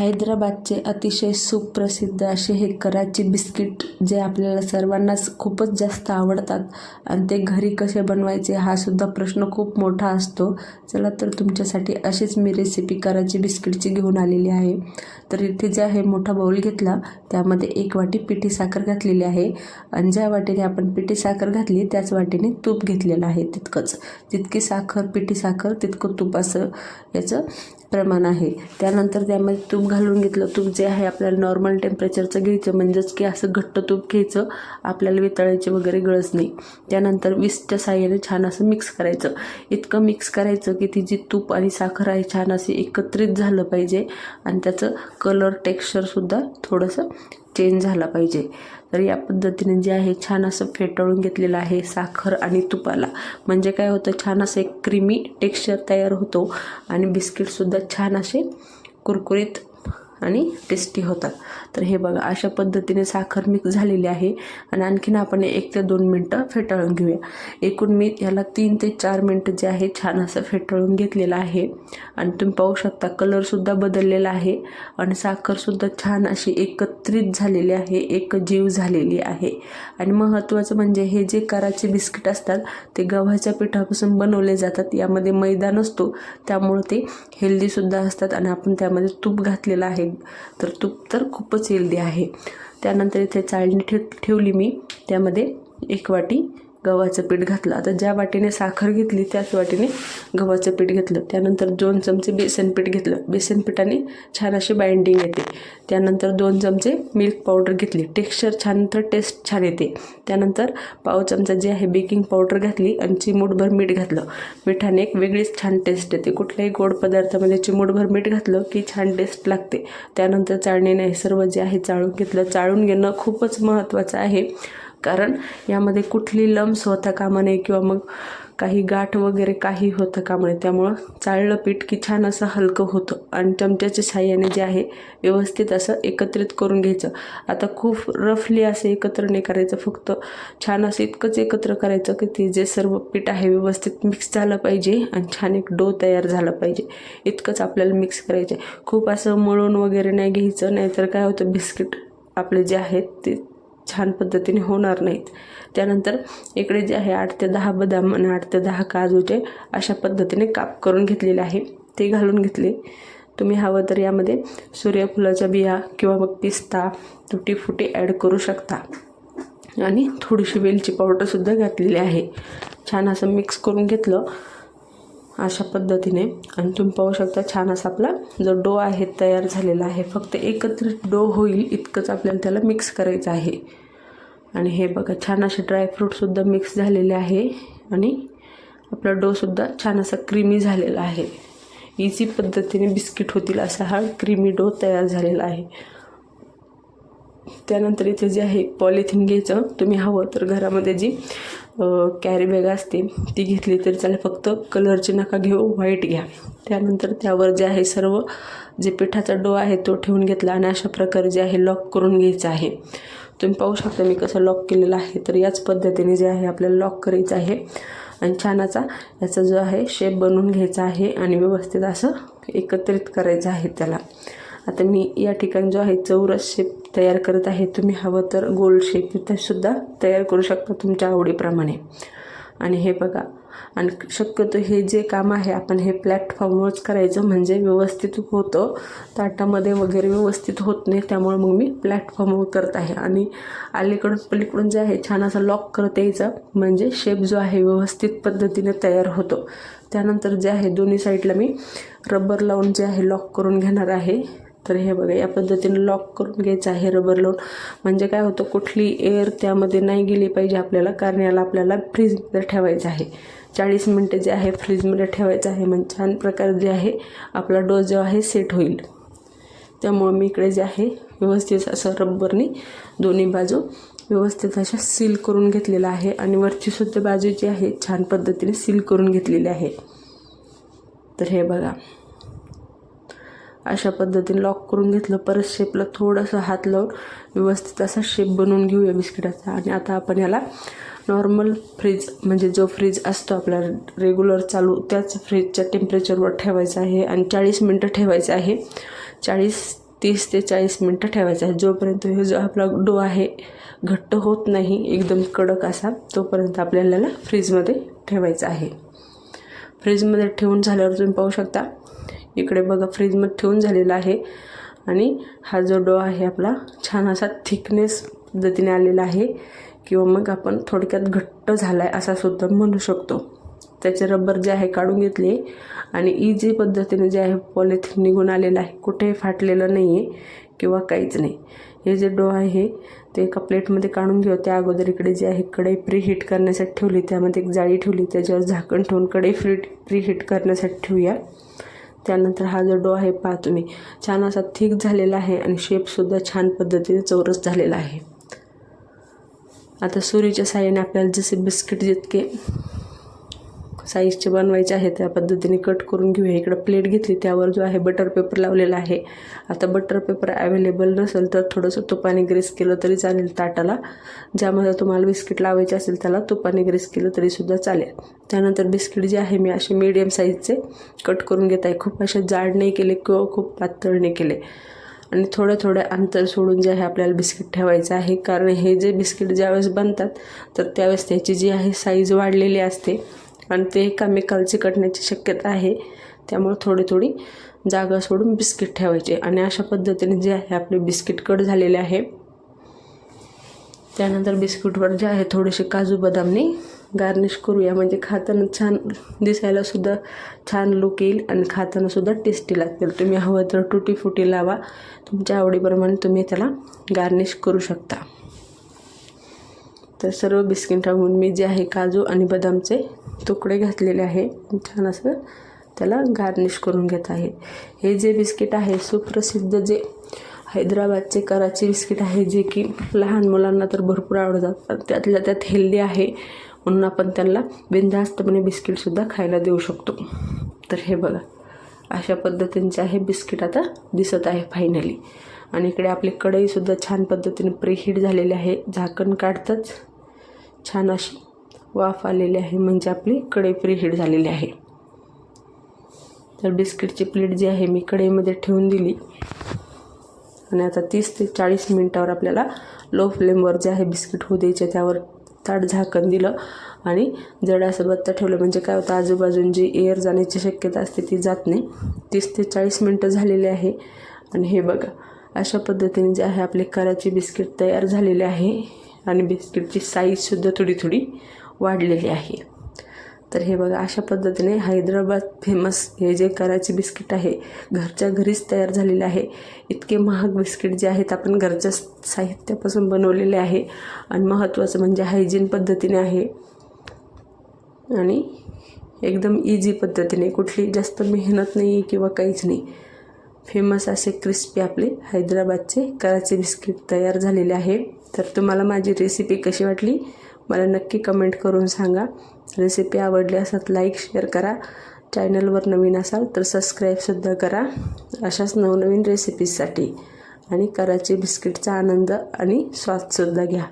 हैदराबादचे अतिशय सुप्रसिद्ध असे हे कराची बिस्किट जे आपल्याला सर्वांनाच खूपच जास्त आवडतात आणि ते घरी कसे बनवायचे हा सुद्धा प्रश्न खूप मोठा असतो. चला तर तुमच्यासाठी अशीच मी रेसिपी कराची बिस्किटची घेऊन आलेली आहे. तर इथे जे आहे मोठा बाऊल घेतला. त्यामध्ये एक वाटी पिठी साखर घातलेली आहे आणि ज्या वाटीने आपण पिठी साखर घातली त्याच वाटीने तूप घेतलेलं आहे तितकंच. जितकी साखर पिठी साखर तितकं तूप असं याचं प्रमाण आहे. त्यानंतर त्यामध्ये तूप घालून घेतलं. तूप जे आहे आपल्याला नॉर्मल टेम्परेचरचं घ्यायचं. म्हणजेच की असं घट्ट तूप घ्यायचं. आपल्याला वितळायची वगैरे गरज नाही. त्यानंतर विस्टच्या साह्याने छान असं मिक्स करायचं. इतकं मिक्स करायचं की ती जी तूप आणि साखर आहे छान असे एकत्रित झालं पाहिजे. आणि त्याचं कलर टेक्स्चरसुद्धा थोडंसं चेंज झाला पाहिजे. तर या पद्धतीने जे आहे छान असं फेटाळून घेतलेलं आहे साखर आणि तुपाला. म्हणजे काय होतं छान असं एक क्रीमी टेक्स्चर तयार होतो आणि बिस्किटसुद्धा छान असे कुरकुरीत आणि टेस्टी होतात. तर हे बघा अशा पद्धतीने साखर मिक्स झालेली आहे. आणि आणखीन आपण एक ते दोन मिनटं फेटाळून घेऊया. एकूण मी याला तीन ते चार मिनटं जे आहे छान असं फेटाळून घेतलेलं आहे. आणि तुम्ही पाहू शकता कलरसुद्धा बदललेला आहे. आणि साखरसुद्धा छान अशी एकत्रित झालेली आहे एक जीव झालेली आहे. आणि महत्त्वाचं म्हणजे हे जे कराचे बिस्किट असतात ते गव्हाच्या पिठापासून बनवले जातात. यामध्ये मैदा नसतो त्यामुळे ते हेल्दीसुद्धा असतात. आणि आपण त्यामध्ये तूप घातलेलं आहे. तर तूप तर खूपच येल्दी आहे. त्यानंतर इथे चाळणी ठेव ठेवली मी. त्यामध्ये एक वाटी गव्हाचं पीठ घातलं. आता ज्या वाटीने साखर घेतली त्याच वाटीने गव्हाचं पीठ घेतलं. त्यानंतर दोन चमचे बेसन पीठ घेतलं. बेसन पिठाने छान अशी बाइंडिंग येते. त्यानंतर दोन चमचे मिल्क पावडर घेतली. टेक्स्चर छान तर टेस्ट छान येते. त्यानंतर पाव चमचा जे आहे बेकिंग पावडर घातली आणि चिमूटभर मीठ घातलं. मिठाने एक वेगळीच छान टेस्ट येते. कुठल्याही गोड पदार्थामध्ये चिमूटभर मीठ घातलं की छान टेस्ट लागते. त्यानंतर चाळणीने हे सर्व जे आहे चाळून घेतलं. चाळून घेणं खूपच महत्त्वाचं आहे. कारण यामध्ये कुठली लम्स होता कामा नये किंवा मग काही गाठ वगैरे काही होतं कामा नये. त्यामुळं चाळलं पीठ की छान असं हलकं होतं आणि चमच्याच्या साह्याने जे आहे व्यवस्थित असं एकत्रित करून घ्यायचं. आता खूप रफली असं एकत्र नाही करायचं फक्त छान असं इतकंच एकत्र करायचं की ते जे सर्व पीठ आहे व्यवस्थित मिक्स झालं पाहिजे आणि छान एक डो तयार झाला पाहिजे. इतकंच आपल्याला मिक्स करायचं आहे. खूप असं मळून वगैरे नाही घ्यायचं नाहीतर काय होतं बिस्किट आपले जे आहेत ते छान पद्धतीने होणार नाहीत. त्यानंतर इकडे जे आहे आठ ते दहा बदाम आणि आठ ते दहा काजूचे अशा पद्धतीने काप करून घेतलेले आहे. ते घालून घेतले. तुम्ही हवं तर यामध्ये सूर्यफुलाच्या बिया किंवा मग पिस्ता तुटी फुटी ॲड करू शकता. आणि थोडीशी वेलची पावडरसुद्धा घातलेली आहे. छान असं मिक्स करून घेतलं. अशा पद्धतीने. आणि तुम्ही पाहू शकता छान असा आपला जो डो आहे तयार झालेला आहे. फक्त एकत्रित डो होईल इतकंच आपल्याला त्याला मिक्स करायचं आहे. आणि हे बघा छान असे ड्रायफ्रूटसुद्धा मिक्स झालेले आहे. आणि आपला डोसुद्धा छान असा क्रीमी झालेला आहे. इझी पद्धतीने बिस्किट होतील असा हा क्रीमी डो तयार झालेला आहे. त्यानंतर इथे जे आहे पॉलिथिन घ्यायचं. तुम्ही हवं तर घरामध्ये जी कॅरी बॅग असते ती घेतली तरी चालेल. फक्त कलरची नका घेऊ व्हाईट घ्या. त्यानंतर त्यावर जे आहे सर्व जे पिठाचा डो आहे तो ठेवून घेतला आणि अशा प्रकारे जे आहे लॉक करून घ्यायचं आहे. तुम्ही पाहू शकता मी कसं लॉक केलेलं आहे. तर याच पद्धतीने जे आहे आपल्याला लॉक करायचं आहे. आणि छानाचा याचा जो आहे शेप बनवून घ्यायचा आहे आणि व्यवस्थित असं एकत्रित करायचं आहे त्याला. आता मी या ठिकाणी जो आहे चौरस शेप तयार करत आहे तुम्ही हवं तर गोल शेप सुद्धा तयार करू शकता तुमच्या आवडीप्रमाणे. आणि हे बघा आणि शक्यतो हे जे काम आहे आपण हे प्लॅटफॉर्मवरच करायचं म्हणजे व्यवस्थित होतं. ताटामध्ये वगैरे व्यवस्थित होत नाही त्यामुळे मग मी प्लॅटफॉर्मवर करत आहे. आणि अलीकडून पलीकडून जे आहे छान असं लॉक करत यायचं म्हणजे शेप जो आहे व्यवस्थित पद्धतीने तयार होतो. त्यानंतर जे आहे दोन्ही साईडला मी रबर लावून जे आहे लॉक करून घेणार आहे. तर हे बघा या पद्धतीने लॉक करून घ्यायचं आहे रबर लावून म्हणजे काय होतं कुठली एअर त्यामध्ये नाही गेली पाहिजे आपल्याला कारण याला आपल्याला फ्रीजमध्ये ठेवायचं आहे. चाळीस मिनटं जे आहे फ्रीजमध्ये ठेवायचं आहे. म्हणजे छान प्रकारे जे आहे आपला डोस जो आहे सेट होईल. त्यामुळं मी इकडे जे आहे व्यवस्थित असं रब्बरने दोन्ही बाजू व्यवस्थित अशा सील करून घेतलेलं आहे. आणि वरची सुद्धा बाजू जी आहे छान पद्धतीने सील करून घेतलेली आहे. तर हे बघा. अशा पद्धतीने लॉक करून घेतलं. परत शेपला थोडंसं हात लावून व्यवस्थित असा शेप बनवून घेऊया बिस्किटाचा. आणि आता आपण याला नॉर्मल फ्रीज म्हणजे जो फ्रीज असतो आपला रेग्युलर चालू त्याच फ्रीजच्या टेम्परेचरवर ठेवायचा आहे. आणि चाळीस मिनटं ठेवायचं आहे. चाळीस तीस ते चाळीस मिनटं ठेवायचं आहे. जोपर्यंत हे जो आपला डो आहे घट्ट होत नाही एकदम कडक असा तोपर्यंत आपल्याला फ्रीजमध्ये ठेवायचा आहे. फ्रीजमध्ये ठेवून झाल्यावर तुम्ही पाहू शकता इकडे बघा फ्रीजमध्ये ठेवून झालेला आहे. आणि हा जो डो आहे आपला छान असा थिकनेस पद्धतीने आलेला आहे. किंवा मग आपण थोडक्यात घट्ट झाला आहे असा सुद्धा म्हणू शकतो. त्याचे रबर जे आहे काढून घेतले. आणि इझी पद्धतीने जे आहे पॉलिथिन निघून आलेलं आहे कुठेही फाटलेलं नाही आहे किंवा काहीच नाही. हे जे डो आहे ते एका प्लेटमध्ये काढून घेऊ. त्या अगोदर इकडे जे आहे कढई प्रीहीट करण्यासाठी ठेवली. त्यामध्ये एक जाळी ठेवली. त्याच्यावर झाकण ठेवून कढई फ्री प्रीहीट करण्यासाठी ठेवूया. त्यानंतर हा जो डो आहे पहा तुम्ही छान असा थिक झालेला आहे आणि शेपसुद्धा छान पद्धतीने चौरस झालेला आहे. आता सुरीच्या साह्याने आपल्याला जसे बिस्किट जितके साईजचे बनवायचे आहे त्या पद्धतीने कट करून घेऊया. इकडं प्लेट घेतली त्यावर जो आहे बटर पेपर लावलेला आहे. आता बटर पेपर अवेलेबल नसेल तर थोडंसं तुपाने ग्रेस केलं तरी चालेल ताटाला. ज्यामध्ये तुम्हाला बिस्किट लावायचे असेल त्याला तुपाने ग्रेस केलं तरीसुद्धा चालेल. त्यानंतर बिस्किट जे आहे मी असे मीडियम साईजचे कट करून घेत आहे. खूप असे जाड नाही केले किंवा खूप पातळ नाही केले. आणि थोडं थोडं अंतर सोडून जे आहे आपल्याला बिस्किट ठेवायचं आहे. कारण हे जे बिस्किट ज्यावेळेस बनतात तर त्यावेळेस त्याची जी आहे साईज वाढलेली असते. आणि ते केमिकल चिकटण्याची शक्यता आहे. त्यामुळे थोडी थोडी जागा सोडून बिस्किट ठेवायचे. आणि अशा पद्धतीने जे आहे आपले बिस्किट कट झालेले आहे. त्यानंतर बिस्किटवर जे आहे थोडेसे काजू बदामने गार्निश करूया. म्हणजे खाताना छान दिसायला सुद्धा छान लुक येईल आणि खाताना सुद्धा टेस्टी लागतील. तुम्ही हवं तर टुटी फुटी लावा. तुमच्या आवडीप्रमाणे तुम्ही त्याला गार्निश करू शकता. तर सर्व बिस्किट टाकून मी जे आहे काजू आणि बदामचे तुकडे घातलेले आहे. छान असं त्याला गार्निश करून घेत आहे. हे जे बिस्किट आहे सुप्रसिद्ध जे हैदराबादचे कराची बिस्किट आहे जे की लहान मुलांना तर भरपूर आवडतात त्यातल्या त्यात हेल्दी आहे म्हणून आपण त्यांना बिनधास्तपणे बिस्किटसुद्धा खायला देऊ शकतो. तर हे बघा अशा पद्धतींचे आहे बिस्किट आता दिसत आहे फायनली आणि इकडे आपली कढईसुद्धा छान पद्धतीने प्रीहीट झालेली आहे. झाकण काढताच छान अशी वाफ आलेली आहे म्हणजे आपली कढई प्रीहीट झालेली आहे. तर बिस्किटची प्लेट जी आहे मी कढईमध्ये ठेवून दिली. आणि आता तीस ते चाळीस मिनटावर आपल्याला लो फ्लेमवर जे आहे बिस्किट होऊ द्यायचे त्यावर ताट झाकण दिलं. आणि जड असं बत्ता ठेवलं म्हणजे काय होतं आजूबाजून जी एअर जाण्याची शक्यता असते ती जात नाही. तीस ते चाळीस मिनटं झालेले आहे. आणि हे बघा अशा पद्धतीने जे आहे आपले कराची बिस्किट तयार झालेले आहे. आणि बिस्किटची साईजसुद्धा थोडी थोडी वाढलेली आहे. तर हे बघा अशा पद्धतीने हैदराबाद फेमस हे जे कराची बिस्किट आहे घरच्या घरीच तयार झालेले आहे. इतके महाग बिस्किट जे आहेत आपण घरच्या साहित्यापासून बनवलेले आहे. आणि महत्त्वाचं म्हणजे हायजीन पद्धतीने आहे. आणि एकदम इझी पद्धतीने कुठली जास्त मेहनत नाही आहे किंवा काहीच नाही. फेमस असे क्रिस्पी आपले हैदराबादचे कराची बिस्किट तयार झालेले आहे. तर तुम्हाला माझी रेसिपी कशी वाटली मला नक्की कमेंट करून सांगा. रेसिपी आवडली असत लाईक शेअर करा. चॅनलवर नवीन असाल तर सबस्क्राईबसुद्धा करा. अशाच नवनवीन रेसिपीजसाठी आणि कराची बिस्किटचा आनंद आणि स्वादसुद्धा घ्या.